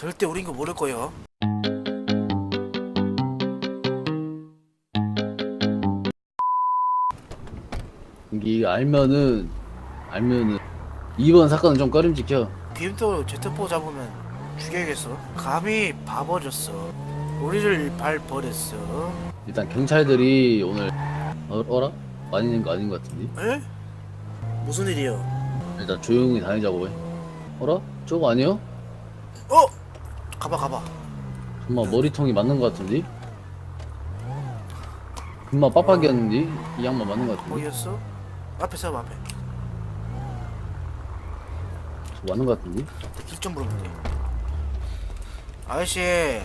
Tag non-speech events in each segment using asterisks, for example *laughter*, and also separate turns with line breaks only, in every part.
절대 우린 거 모를 거예요.
이게 알면은 알면은 이번 사건은 좀 꺼림직혀.
BM도 제트포 잡으면 죽여야겠어. 감히 봐버렸어. 우리를 발 버렸어.
일단 경찰들이 오늘 어, 어라? 아닌 거 아닌 것 같은데.
에? 무슨 일이요?
일단 조용히 다니자고 해. 어라? 저거 아니야?
어? 가봐 가봐.
정말 머리통이 맞는 것 같은데. 금마 빡빡이었는데 이 양반 맞는 것 같은데.
거기였어? 앞에 서봐 앞에.
저 맞는 것 같은데.
길좀 물어볼게. 아저씨,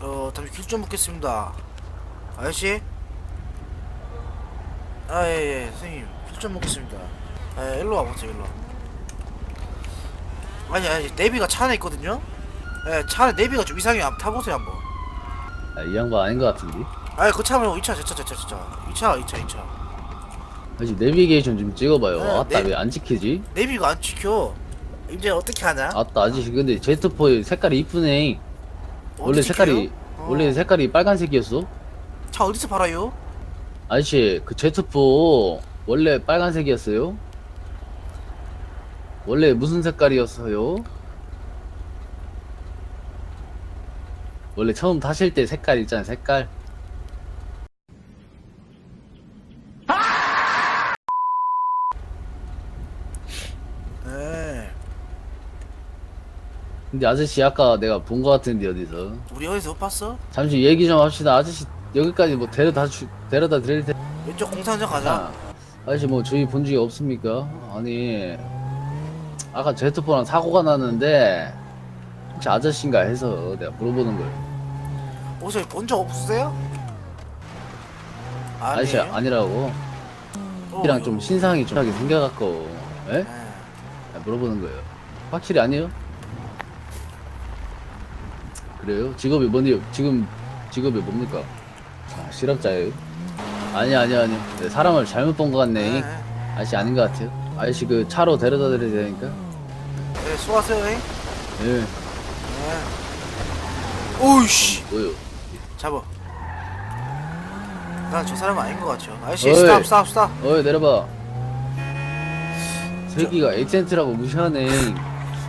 어 잠시 길좀 묻겠습니다. 아저씨? 아예예 선생님 길좀 묻겠습니다. 에 일로 와보세요 일로. 아니 아니 내비가 차 안에 있거든요. 예차 안에 내비가 좀 이상해요. 한번 타보세요 한번.
아, 이 양반 아닌 것 같은데.
아니 그 차 말고 이차 저 차 저 차 저차 이차 이차 이차.
다시 내비게이션 좀 찍어봐요.
네,
아따
네.
왜 안 찍히지?
내비가 안 찍혀. 이제 어떻게 하냐?
아따 아저씨 근데 제트포 색깔이 이쁘네. 원래 색깔이
찍혀요? 어.
원래 색깔이 빨간색이었어.
차 어디서 팔아요?
아저씨 그 제트포 원래 빨간색이었어요? 원래 무슨 색깔이었어요? 원래 처음 타실 때 색깔 있잖아요 색깔
네.
근데 아저씨 아까 내가 본 거 같은데 어디서
우리 어디서 못 봤어?
잠시 얘기 좀 합시다 아저씨 여기까지 뭐 데려다 주, 데려다 드릴 테
왼쪽 공사장 가자.
아, 아저씨 뭐 저희 본 적이 없습니까? 아니 아까 제트포랑 사고가 났는데 혹시 아저씨인가 해서 내가 물어보는 거예요
옷을 본 적 없으세요? 아니에요?
아니라고
어,
이랑 좀
이거.
신상이 좀 하게 생겨갖고 에?
네.
야, 물어보는 거예요 확실히 아니에요? 그래요? 직업이 뭔데요? 지금 직업이 뭡니까? 아, 실업자예요? 아니 아니 아니 네, 사람을 잘못 본 것 같네
네.
아저씨 아닌 것 같아요 아저씨 그 차로 데려다 드려야 되니까
네, 수고하세요. 잉?
예
네. 오이씨.
뭐요?
잡아. 난 저 사람 아닌 것 같죠. 아저씨,
어이.
스탑, 스탑, 스탑.
어이 내려봐 새끼가 액센트라고 무시하네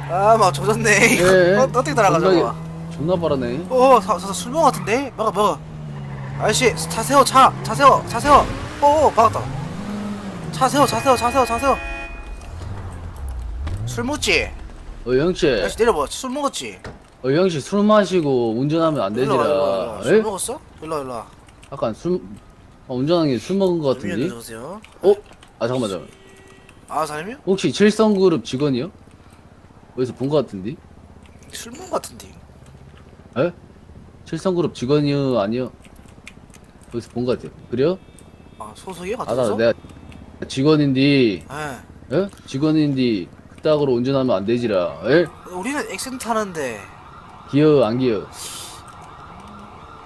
아, 막 조졌네.
예.
어, *laughs* 어떻게 따라가죠?
존나, 존나 빠르네
어, 사, 사, 술먹 같은데? 먹어, 먹어. 아저씨, 차 세워, 차, 차 세워, 차 세워. 어, 어, 박았다. 차 세워, 차 세워, 차 세워, 차 세워. 술 먹지?
어 형씨
아저씨 내려봐. 술 먹었지?
어 형씨 술 마시고 운전하면 안
일로 와, 일로 와, 일로
되지라
와. 술
에?
먹었어? 일로 와, 일로 와.
약간 술 어, 운전하는 게 술 먹은 것
주민이
같은데?
들어오세요.
어? 아 잠깐만 잠깐만
아, 사람이요?
혹시 칠성그룹 직원이요? 어디서 본것 같은데?
술 먹은 것 같은데.
에? 칠성그룹 직원이요? 아니요? 어디서 본것 같아요 그래요?
아, 소속이요?
아
같은
나
소속?
내가 직원인데
예.
에? 직원인데 그따구로 운전하면 안 되지라 에?
우리는 액센트 하는데
기어 안 기어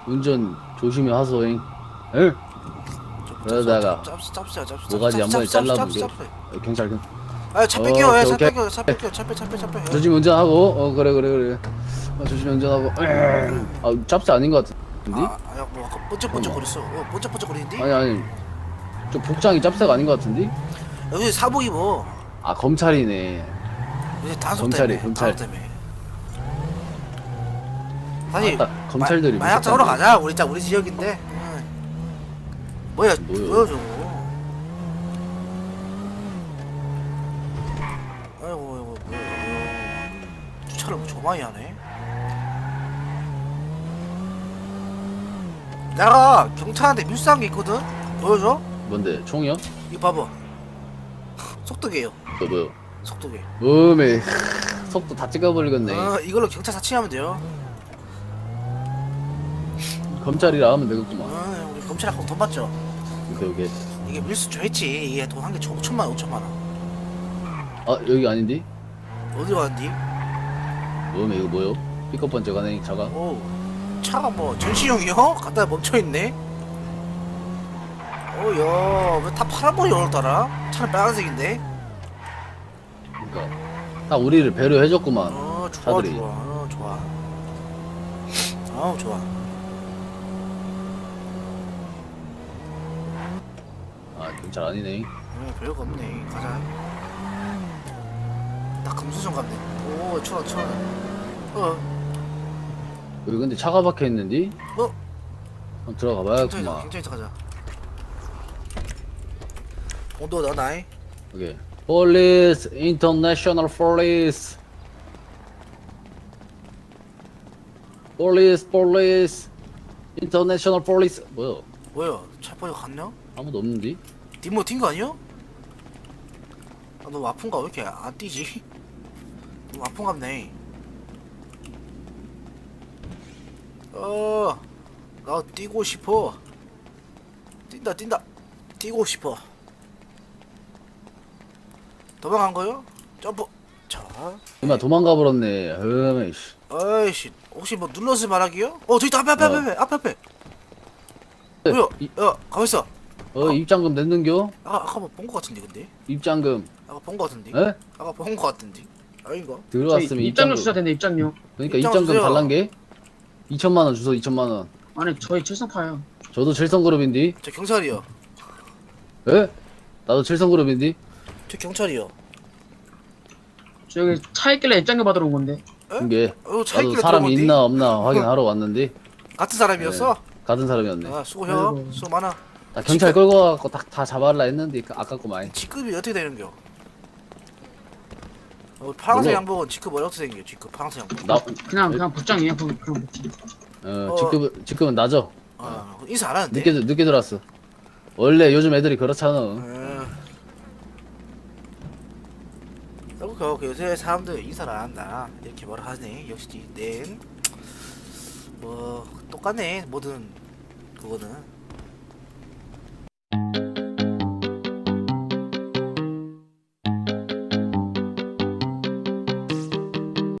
운전 조심히 하소잉 에?
좀
그러다가
짭- 짭- 짭시다 짭시다
모가지 한 번에
짭시다,
잘라보게.
짭시다, 짭시다.
경찰 경
아차
어, 오케이,
차. 뺄게요 차 뺄게요 차 빼, 차 빼, 차 빼.
조심히 운전하고 어 그래 그래 그래 어, 조심히 운전하고 아 짭스 아닌 것 같은데?
아, 아, 뭐 아까 번쩍번쩍 거렸어 어, 번쩍번쩍 거리는데?
아니 아니 저 복장이 짭새가 아닌 것 같은데?
여기 사복 입어
아 검찰이네 검찰이,
때문에
검찰.
아니
아따, 검찰들이
마, 마약 잡으러. 가자 우리 딱 우리 지역인데 응. 뭐야? 뭐야 저거 아이고 아이고 뭐야 이거. 주차를 뭐 조마이 하네 내가 경찰한테 밀수한 게 있거든 보여줘?
뭔데 총이요?
이거 봐봐 속도계요
너 뭐요?
속도계
음에 속도 다 찍어버리겠네
어, 이걸로 경찰 사칭하면 돼요
검찰이라 하면 되겠구만
어, 우리 검찰하고 돈 받죠
오케이 오케이
이게 밀수 좋했지 이게 돈 한 개 5천만 5천만 원
아 여기 아닌데?
어디 가는디?
음에 이거 뭐요? 삐껍 번쩍 하네 차가
오 차가 뭐 전시용이요? 갖다 멈춰 있네 어야 왜 다 파란불이 오늘따라? 차는 빨간색인데?
그니까 다 우리를 배려해줬구만
어 좋아
차들이.
좋아 어 좋아 아우 좋아
아 경찰 아니네.
어 별거 없네. 가자. 나 금수저 갔네. 오 천원 천원. 어.
여기 근데 차가 박혀 있는데
어?
한번 들어가 봐야겠구만
굉장히 가자. 온도 넣어놔이?
오케이. Police International Police. Police Police International Police. 뭐야?
뭐야? 차 버리고 갔냐?
아무도 없는데
뒷모 튄거 아니야? 아, 너 아픈가 왜 이렇게 안 뛰지? *laughs* 너무 아픈갑네. 어, 나 뛰고 싶어. 뛴다 뛴다. 뛰고 싶어. 도망간 거요? 점프. 자.
이마 도망가 버렸네. 어메 씨.
아이씨 혹시 뭐 눌러서 말하기요? 어 저기 있다. 앞에 앞에
어.
앞에 앞에 앞에. 뭐야?
이-
야 가만있어
어 입장금 냈는겨?
아까 아까 뭐본거 같은데 근데?
입장금.
아까 본거 같은데?
에?
아까 본거 같은데? 아닌가?
들어왔으면
저희 입장료
입장금.
주셔야 되는데 입장료.
그러니까
입장
입장금
주세요.
달란 게? 2천만 원 주소 2천만 원.
아니 저희 칠성파요.
저도 칠성그룹인데
저 경찰이요.
에? 나도 칠성그룹인데
저 경찰이요.
저 여기 차 있길래 입장료 받으러 온 건데.
이게.
어, 차
나도
있길래
사람이? 있나 없나 확인하러 왔는데
같은 사람이었어?
같은 사람이었네.
아 수고해요.
아이고.
수고 많아
나 경찰 끌고 가갖고 다, 다 잡아라 했는데 그 아깝구만
직급이 어떻게 되는겨? 어, 파란색
몰라.
양복은 직급 어떻게 생겨? 직급 파란색 양복.
나
그냥 그냥 복장이에요 그냥 복장.
어,
어.
직급은 직급은 낮아
아 인사 안 하는데?
늦게 늦게 들어왔어. 원래 요즘 애들이 그렇잖아.
음. 어, 그, 그 요새 사람들 인사를 안 한다. 이렇게 뭐라 하네 역시 네. 뭐 똑같네 뭐든 그거는